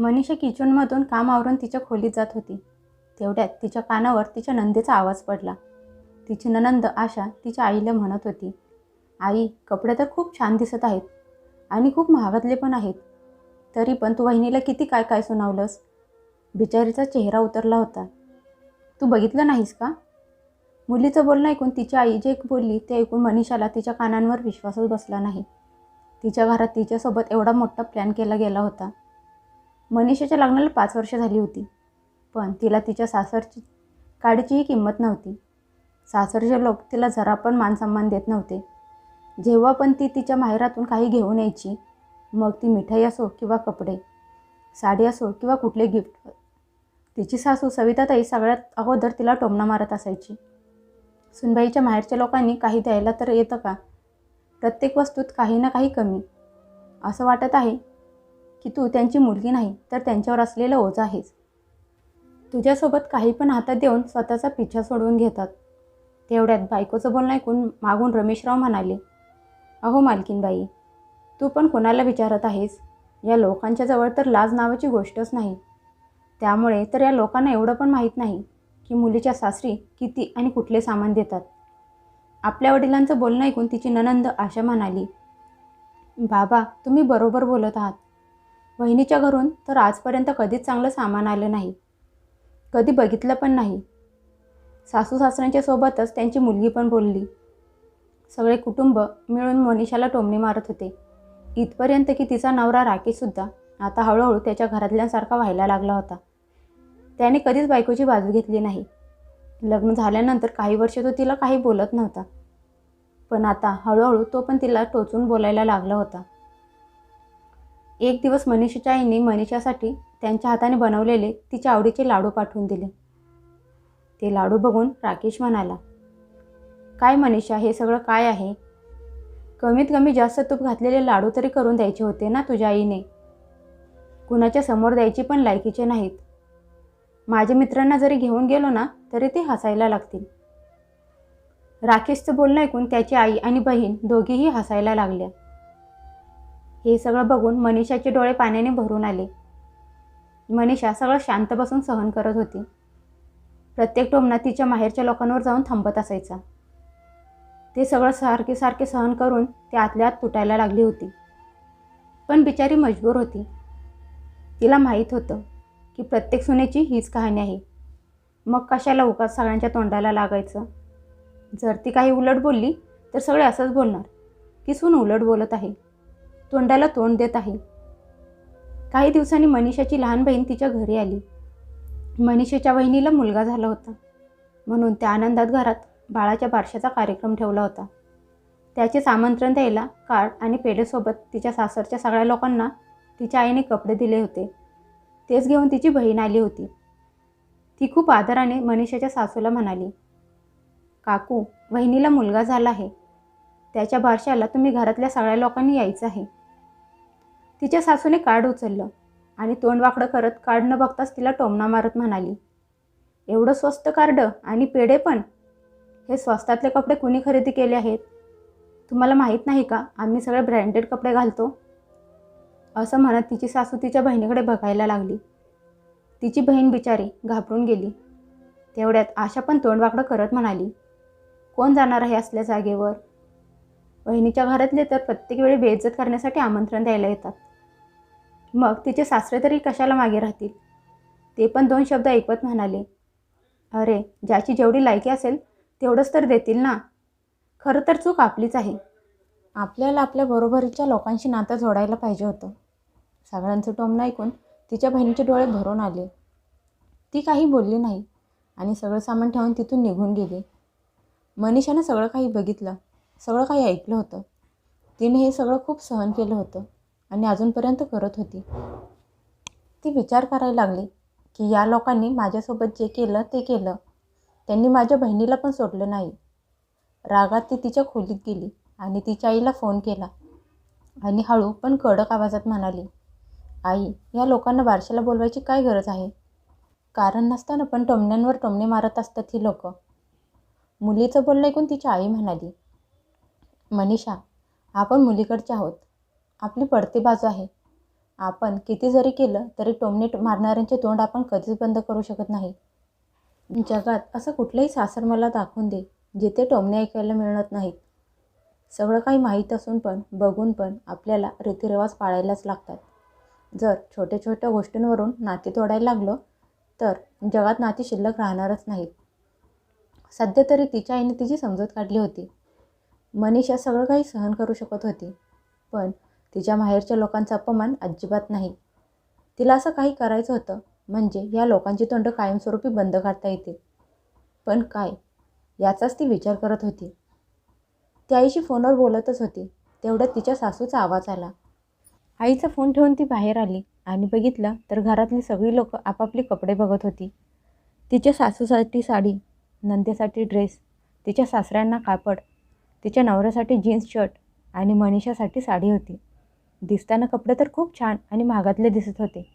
मनीषा किचनमधून काम आवरून तिच्या खोलीत जात होती. तेवढ्यात तिच्या कानावर तिच्या नंदेचा आवाज पडला. तिची ननंद आशा तिच्या आईला म्हणत होती आई कपडे तर खूप छान दिसत आहेत आणि खूप महागातले पण आहेत. तरी पण तू वहिनीला किती काय काय सुनावलंस बिचारीचा चेहरा उतरला होता. तू बघितलं नाहीस का मुलीचं बोलणं ऐकून तिची आई जे बोलली ते ऐकून मनीषाला तिच्या कानांवर विश्वासच बसला नाही. तिच्या घरात तिच्यासोबत एवढा मोठा प्लॅन केला गेला होता. मनीषाच्या लग्नाला पाच वर्ष झाली होती. पण तिला तिच्या सासरची काडीचीही किंमत नव्हती. सासरचे लोक तिला जरा पण मानसन्मान देत नव्हते. जेव्हा पण ती तिच्या माहेरातून काही घेऊन यायची मग ती मिठाई असो किंवा कपडे साडी असो किंवा कुठले गिफ्ट तिची सासू सविताताई सगळ्यात अगोदर तिला टोमणा मारत असायची. सुनबाईच्या माहेरच्या लोकांनी काही द्यायला तर येतं का? प्रत्येक वस्तूत काही ना काही कमी. असं वाटत आहे की तू त्यांची मुलगी नाही तर त्यांच्यावर असलेलं ओझं आहेस. तुझ्यासोबत काही पण हातात देऊन स्वतःचा पिछा सोडवून घेतात. तेवढ्यात बायकोचं बोलणं ऐकून मागून रमेशराव म्हणाले अहो मालकीनबाई तू पण कोणाला विचारत आहेस? या लोकांच्या जवळ तर लाज नावाची गोष्टच नाही. त्यामुळे तर या लोकांना एवढं पण माहीत नाही की मुलीच्या सासरी किती आणि कुठले सामान देतात. आपल्या वडिलांचं बोलणं ऐकून तिची ननंद आशा म्हणाली बाबा तुम्ही बरोबर बोलत आहात. वहिनीच्या घरून तर आजपर्यंत कधीच चांगलं सामान आलं नाही. कधी बघितलं पण नाही. सासू सासऱ्यांच्या सोबतच त्यांची मुलगी पण बोलली. सगळे कुटुंब मिळून मनीषाला टोमणी मारत होते. इथपर्यंत की तिचा नवरा राकेशसुद्धा आता हळूहळू त्याच्या घरातल्यांसारखा व्हायला लागला होता. त्याने कधीच बायकोची बाजू घेतली नाही. लग्न झाल्यानंतर काही वर्ष तो तिला काही बोलत नव्हता. पण आता हळूहळू तो पण तिला टोचून बोलायला लागला होता. एक दिवस मनीषाच्या आईने मनीषासाठी त्यांच्या हाताने बनवलेले तिच्या आवडीचे लाडू पाठवून दिले. ते लाडू बघून राकेश म्हणाला काय मनीषा हे सगळं काय आहे? कमीत कमी जास्त तूप घातलेले लाडू तरी करून द्यायचे होते ना तुझ्या आईने? कुणाच्या समोर द्यायची पण लायकीचे नाहीत. माझ्या मित्रांना जरी घेऊन गेलो ना तरी ते हसायला लागतील. राकेशचं बोलणं ऐकून त्याची आई आणि बहीण दोघीही हसायला लागल्या. हे सगळं बघून मनीषाचे डोळे पाण्याने भरून आले. मनीषा सगळं शांत बसून सहन करत होती. प्रत्येक टोमना तिच्या माहेरच्या लोकांवर जाऊन थांबत असायचा. ते सगळं सारखे सारखे सहन करून ते आतल्या आत तुटायला लागली होती. पण बिचारी मजबूर होती. तिला माहीत होतं की प्रत्येक सुनेची हीच कहाणी आहे. मग कशाला उगाच सगळ्यांच्या तोंडाला लागायचं? जर ती काही उलट बोलली तर सगळे असंच बोलणार. की सून उलट बोलत आहे. तोंडाला तोंड देत आहे. काही दिवसांनी मनीषाची लहान बहीण तिच्या घरी आली. मनीषाच्या बहिणीला मुलगा झाला होता. म्हणून त्या आनंदात घरात बाळाच्या बारशाचा कार्यक्रम ठेवला होता. त्याचेच आमंत्रण द्यायला कार्ड आणि पेढेसोबत तिच्या सासरच्या सगळ्या लोकांना तिच्या आईने कपडे दिले होते. तेच घेऊन तिची बहीण आली होती. ती खूप आदराने मनीषाच्या सासूला म्हणाली काकू बहिणीला मुलगा झाला आहे. त्याच्या बारशाला तुम्ही घरातल्या सगळ्या लोकांनी यायचं आहे. तिच्या सासूने कार्ड उचललं आणि तोंडवाकडं करत कार्ड न बघताच तिला टोमणा मारत म्हणाली एवढं स्वस्त कार्ड आणि पेढे पण? हे स्वस्तातले कपडे कुणी खरेदी केले आहेत? तुम्हाला माहीत नाही का आम्ही सगळे ब्रँडेड कपडे घालतो? असं म्हणत तिची सासू तिच्या बहिणीकडे बघायला लागली. तिची बहीण बिचारी घाबरून गेली. तेवढ्यात आशा पण तोंडवाकडं करत म्हणाली कोण जाणार आहे असल्या जागेवर? बहिणीच्या घरातले तर प्रत्येक वेळी बेइज्जत करण्यासाठी आमंत्रण द्यायला येतात. मग तिचे सासरे तरी कशाला मागे राहतील? ते पण दोन शब्द ऐकवत म्हणाले. अरे ज्याची जेवढी लायकी असेल तेवढंच तर देतील ना? खरं तर चूक आपलीच आहे. आपल्याला आपल्या बरोबरीच्या लोकांशी नातं जोडायला पाहिजे होतं. सगळ्यांचं टोमणं ऐकून तिच्या बहिणीचे डोळे भरून आले. ती काही बोलली नाही आणि सगळं सामान ठेवून तिथून निघून गेली. मनीषानं सगळं काही बघितलं सगळं काही ऐकलं होतं. तिने हे सगळं खूप सहन केलं होतं. आणि अजूनपर्यंत करत होती. ती विचार करायला लागली की या लोकांनी माझ्यासोबत जे केलं ते केलं. त्यांनी माझ्या बहिणीला पण सोडलं नाही. रागात ती तिच्या खोलीत गेली आणि तिच्या आईला फोन केला आणि हळू पण कडक आवाजात म्हणाली आई या लोकांना बारशाला बोलवायची काय गरज आहे? कारण नसताना पण टोमण्यांवर टोमणे मारत असतात ही लोक. मुलीचं बोलणं ऐकून तिची आई म्हणाली मनीषा आपण मुलीकडचे आहोत. आपली पडती बाजू आहे. आपण किती जरी केलं तरी टोमनेट मारणाऱ्यांचे तोंड आपण कधीच बंद करू शकत नाही. जगात असं कुठलंही सासर मला दाखवून दे जिथे टोमणे ऐकायला मिळत नाहीत. सगळं काही माहीत असून पण बघून पण आपल्याला रीतिरिवाज पाळायलाच लागतात. जर छोट्या छोट्या गोष्टींवरून नाती तोडायला लागलो तर जगात नाती शिल्लक राहणारच नाहीत. सध्या तरी तिच्या आईने तिची समजूत काढली होती. मनीषा सगळं काही सहन करू शकत होती पण तिच्या माहेरच्या लोकांचा अपमान अजिबात नाही. तिला असं काही करायचं होतं म्हणजे या लोकांची तोंड कायमस्वरूपी बंद करता येतील पण काय? याचाच ती विचार करत होती. ती आईशी फोनवर बोलतच होती. तेवढ्यात तिच्या सासूचा आवाज आला. आईचा फोन ठेवून ती बाहेर आली आणि बघितलं तर घरातली सगळी लोकं आपापली कपडे बघत होती. तिच्या सासूसाठी साडी नंदेसाठी ड्रेस तिच्या सासऱ्यांना कापड तिच्या नवऱ्यासाठी जीन्स शर्ट आणि मनीषासाठी साडी होती. दिसताना कपडे तर खूप छान आणि महागातले दिसत होते.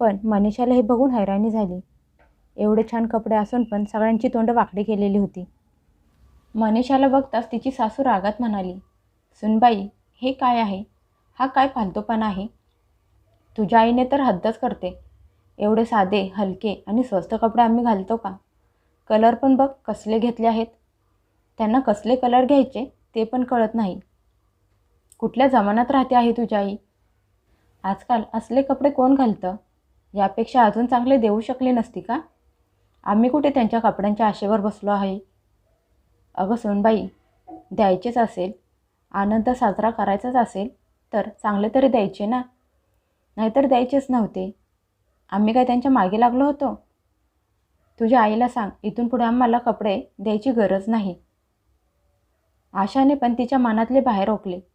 पण मनीषाला हे बघून हैराणी झाली. एवढे छान कपडे असून पण सगळ्यांची तोंड वाकडी केलेली होती. मनीषाला बघताच तिची सासू रागात म्हणाली सुनबाई हे काय आहे? हा काय फालतूपणा आहे? तुझ्या आईने तर हद्दच करते. एवढे साधे हलके आणि स्वस्त कपडे आम्ही घालतो का? कलर पण बघ कसले घेतले आहेत. त्यांना कसले कलर घ्यायचे ते पण कळत नाही. कुठल्या जमान्यात राहते आहे तुझी आई? आजकाल असले कपडे कोण घालतं? यापेक्षा अजून चांगले देऊ शकले नसती का? आम्ही कुठे त्यांच्या कपड्यांच्या आशेवर बसलो आहे? अगं सोनबाई द्यायचेच असेल. आनंद साजरा करायचाच असेल तर चांगले तरी द्यायचे ना? नाहीतर द्यायचेच नव्हते. आम्ही काय त्यांच्या मागे लागलो होतो? तुझ्या आईला सांग इथून पुढे आम्हाला कपडे द्यायची गरज नाही. आशाने पण तिच्या मनातले बाहेर ओकले.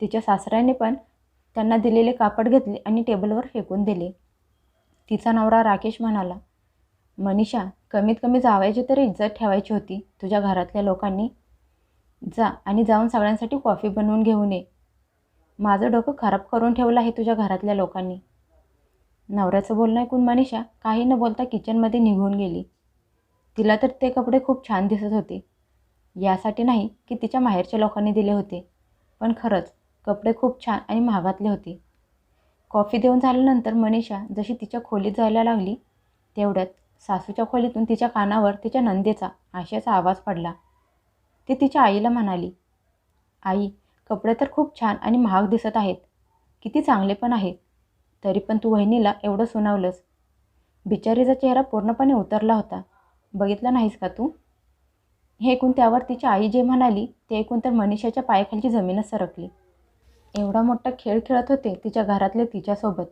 तिच्या सासऱ्याने पण त्यांना दिलेले कापड घेतले आणि टेबलवर फेकून दिले. तिचा नवरा राकेश म्हणाला मनीषा कमीत कमी जावायची तरी इज्जत ठेवायची होती. तुझ्या घरातल्या लोकांनी जा आणि जाऊन सगळ्यांसाठी कॉफी बनवून घेऊन ये माझं डोकं खराब करून ठेवलं आहे तुझ्या घरातल्या लोकांनी. नवऱ्याचं बोलणं ऐकून मनीषा काही न बोलता किचनमध्ये निघून गेली. तिला तर ते कपडे खूप छान दिसत होते. यासाठी नाही की तिच्या माहेरच्या लोकांनी दिले होते. पण खरंच कपडे खूप छान आणि महागातले होते. कॉफी देऊन झाल्यानंतर मनीषा जशी तिच्या खोलीत जायला लागली तेवढ्यात सासूच्या खोलीतून तिच्या कानावर तिच्या नंदेचा आशयाचा आवाज पडला. ती तिच्या आईला म्हणाली आई कपडे तर खूप छान आणि महाग दिसत आहेत. किती चांगले पण आहेत. तरी पण तू वहिनीला एवढं सुनावलंस. बिचारीचा चेहरा पूर्णपणे उतरला होता. बघितला नाहीस का तू? हे ऐकून त्यावर तिची आई जे म्हणाली ते ऐकून तर मनीषाच्या पायाखालची जमीनच सरकली. एवढा मोठा खेळ खेळत होते तिच्या घरातले तिच्यासोबत.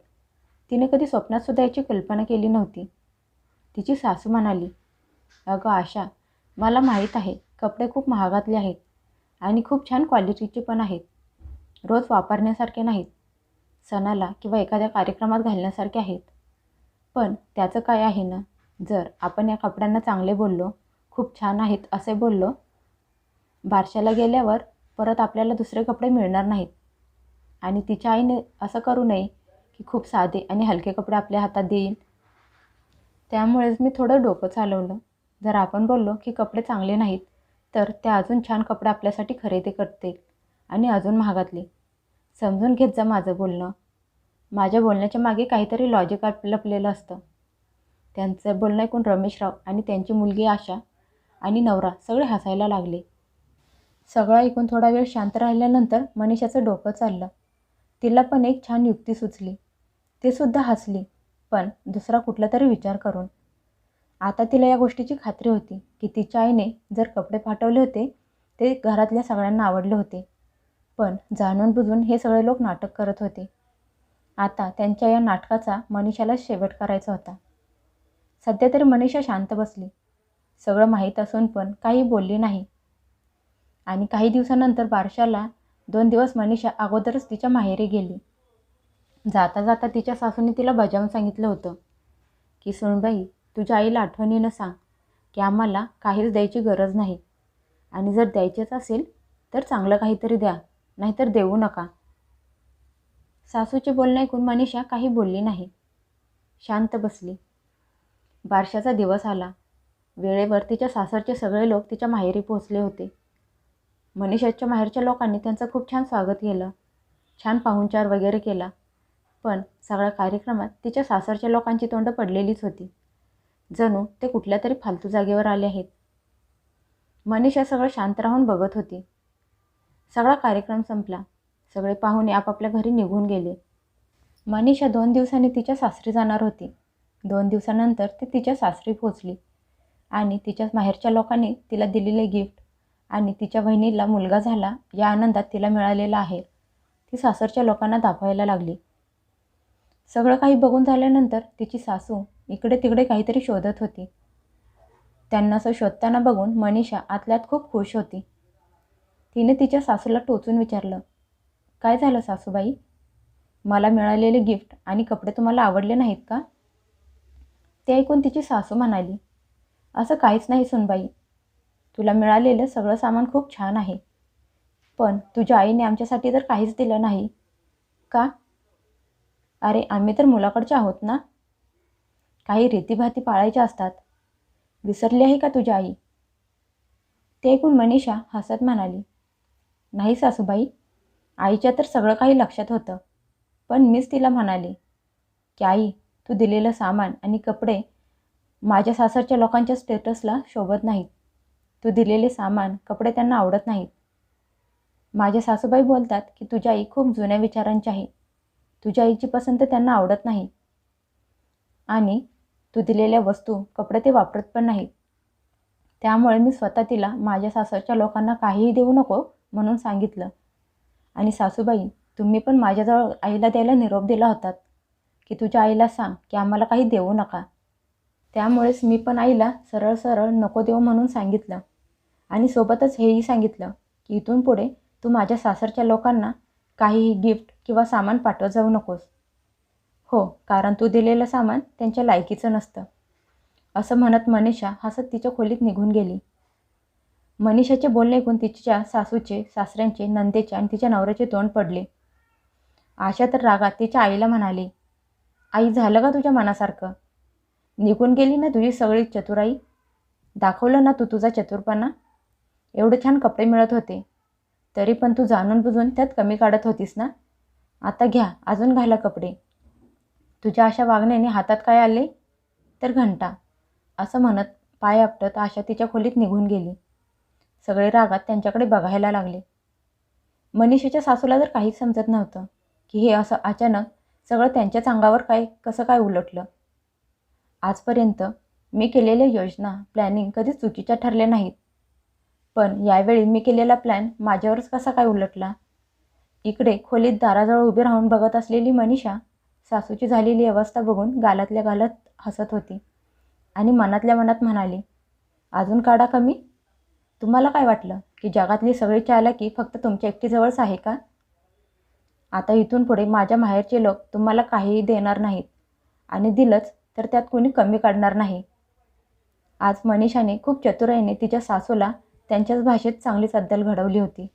तिने कधी स्वप्नातसुद्धा याची कल्पना केली नव्हती. तिची सासू म्हणाली अगं आशा मला माहीत आहे कपडे खूप महागातले आहेत आणि खूप छान क्वालिटीचे पण आहेत. रोज वापरण्यासारखे नाहीत. सणाला किंवा एखाद्या कार्यक्रमात घालण्यासारखे आहेत. पण त्याचं काय आहे ना? जर आपण या कपड्यांना चांगले बोललो खूप छान आहेत असे बोललो बारशाला गेल्यावर परत आपल्याला दुसरे कपडे मिळणार नाहीत. आणि तिच्या आईने असं करू नये की खूप साधे आणि हलके कपडे आपल्या हातात देईल त्यामुळेच मी थोडं डोकं चालवलं. जर आपण बोललो की कपडे चांगले नाहीत तर त्या अजून छान कपडे आपल्यासाठी खरेदी करतील आणि अजून महागातले. समजून घेत जा माझं बोलणं. माझ्या बोलण्याच्या मागे काहीतरी लॉजिक लपलेलं असतं. त्यांचं बोलणं ऐकून रमेशराव आणि त्यांची मुलगी आशा आणि नवरा सगळे हसायला लागले. सगळं ऐकून थोडा वेळ शांत राहिल्यानंतर मनीषाचं डोकं चाललं. तिला पण एक छान युक्ती सुचली. ती सुद्धा हसली पण दुसरा कुठला तरी विचार करून. आता तिला या गोष्टीची खात्री होती की तिच्या आईने जर कपडे पाठवले होते ते घरातल्या सगळ्यांना आवडले होते. पण जाणून बुजून हे सगळे लोक नाटक करत होते. आता त्यांच्या या नाटकाचा मनीषाला शेवट करायचा होता. सध्या तरी मनीषा शांत बसली. सगळं माहीत असून पण काही बोलली नाही. आणि काही दिवसानंतर बारशाला दोन दिवस मनीषा अगोदरच तिच्या माहेरी गेली. जाता जाता तिच्या सासूने तिला बजावून सांगितलं होतं की सुनबाई तुझ्या आईला आठवणीनं सांग की आम्हाला काहीच द्यायची गरज नाही. आणि जर द्यायचेच असेल तर चांगलं काहीतरी द्या नाहीतर देऊ नका. सासूचे बोलणे ऐकून मनीषा काही बोलली नाही. शांत बसली. बारशाचा दिवस आला. वेळेवर तिच्या सासरचे सगळे लोक तिच्या माहेरी पोहोचले होते. मनीषाच्या माहेरच्या लोकांनी त्यांचं खूप छान स्वागत केलं. छान पाहुणचार वगैरे केला. पण सगळ्या कार्यक्रमात तिच्या सासरच्या लोकांची तोंड पडलेलीच होती. जणू ते कुठल्या तरी फालतू जागेवर आले आहेत. मनीषा सगळं शांत राहून बघत होती. सगळा कार्यक्रम संपला. सगळे पाहुणे आपापल्या घरी निघून गेले. मनीषा दोन दिवसांनी तिच्या सासरी जाणार होती. दोन दिवसानंतर ती तिच्या सासरी पोचली आणि तिच्या माहेरच्या लोकांनी तिला दिलेले गिफ्ट आणि तिच्या बहिणीला मुलगा झाला या आनंदात तिला मिळालेला आहे. ती सासरच्या लोकांना दाखवायला लागली. सगळं काही बघून झाल्यानंतर तिची सासू इकडे तिकडे काहीतरी शोधत होती. त्यांना असं शोधताना बघून मनीषा आतल्यात खूप खुश होती. तिने तिच्या सासूला टोचून विचारलं काय झालं सासूबाई? मला मिळालेले गिफ्ट आणि कपडे तुम्हाला आवडले नाहीत का? ते ऐकून तिची सासू म्हणाली असं काहीच नाही सुनबाई. तुला मिळालेलं सगळं सामान खूप छान आहे. पण तुझ्या आईने आमच्यासाठी तर काहीच दिलं नाही. का? अरे आम्ही तर मुलाकडचे आहोत ना? काही रीतीभाती पाळायच्या असतात. विसरली आहे का तुझी आई? ते ऐकून मनीषा हसत म्हणाली. नाही सासूबाई आईच्या तर सगळं काही लक्षात होतं. पण मीच तिला म्हणाले की आई तू दिलेलं सामान आणि कपडे माझ्या सासरच्या लोकांच्या स्टेटसला शोभत नाहीत. तू दिलेले सामान कपडे त्यांना आवडत नाहीत. माझ्या सासूबाई बोलतात की तुझी आई खूप जुन्या विचारांची आहे. तुझ्या आईची पसंत त्यांना आवडत नाही. आणि तू दिलेल्या वस्तू कपडे ते वापरत पण नाहीत. त्यामुळे मी स्वतः तिला माझ्या सासरच्या लोकांना काहीही देऊ नको म्हणून सांगितलं. आणि सासूबाई तुम्ही पण माझ्याजवळ आईला द्यायला निरोप दिला होतात. की तुझ्या आईला सांग की आम्हाला काही देऊ नका. त्यामुळेच मी पण आईला सरळ सरळ नको देऊ म्हणून सांगितलं. आणि सोबतच हेही सांगितलं की इथून पुढे तू माझ्या सासरच्या लोकांना काहीही गिफ्ट किंवा सामान पाठवत जाऊ नकोस. हो कारण तू दिलेलं सामान त्यांच्या लायकीचं नसतं. असं म्हणत मनीषा हसत तिच्या खोलीत निघून गेली. मनीषाचे बोलणे ऐकून तिच्या सासूचे सासऱ्यांचे नंदेचे आणि तिच्या नवऱ्याचे तोंड पडले. आशा तर रागात तिच्या आईला म्हणाली आई झालं का तुझ्या मनासारखं? निघून गेली ना तुझी सगळी चतुराई? दाखवलं ना तू तुझा चतुरपणा? एवढे छान कपडे मिळत होते. तरी पण तू जाणून बुजून त्यात कमी काढत होतीस ना? आता घ्या अजून घाला कपडे. तुझ्या अशा वागण्याने हातात काय आले? तर घंटा. असं म्हणत पाय आपटत आशा तिच्या खोलीत निघून गेली. सगळे रागात त्यांच्याकडे बघायला लागले. मनीषाच्या सासूला तर काहीच समजत नव्हतं की हे असं अचानक सगळं त्यांच्याच अंगावर काय कसं काय उलटलं? आजपर्यंत मी केलेल्या योजना प्लॅनिंग कधीच चुकीच्या ठरल्या नाहीत. पण यावेळी मी केलेला प्लॅन माझ्यावरच कसा काय उलटला? इकडे खोलीत दाराजवळ उभी राहून बघत असलेली मनीषा सासूची झालेली अवस्था बघून गालातल्या गालात हसत होती आणि मनातल्या मनात म्हणाली अजून काढा कमी. तुम्हाला काय वाटलं की जगातली सगळी चालाकी फक्त तुमच्या एकटीजवळच आहे का? आता इथून पुढे माझ्या माहेरचे लोक तुम्हाला काहीही देणार नाहीत आणि दिलंच तर त्यात कोणी कमी काढणार नाही. आज मनीषाने खूप चतुराईने तिच्या सासूला त्यांच्याच भाषेत चांगलीच अद्दल घडवली होती.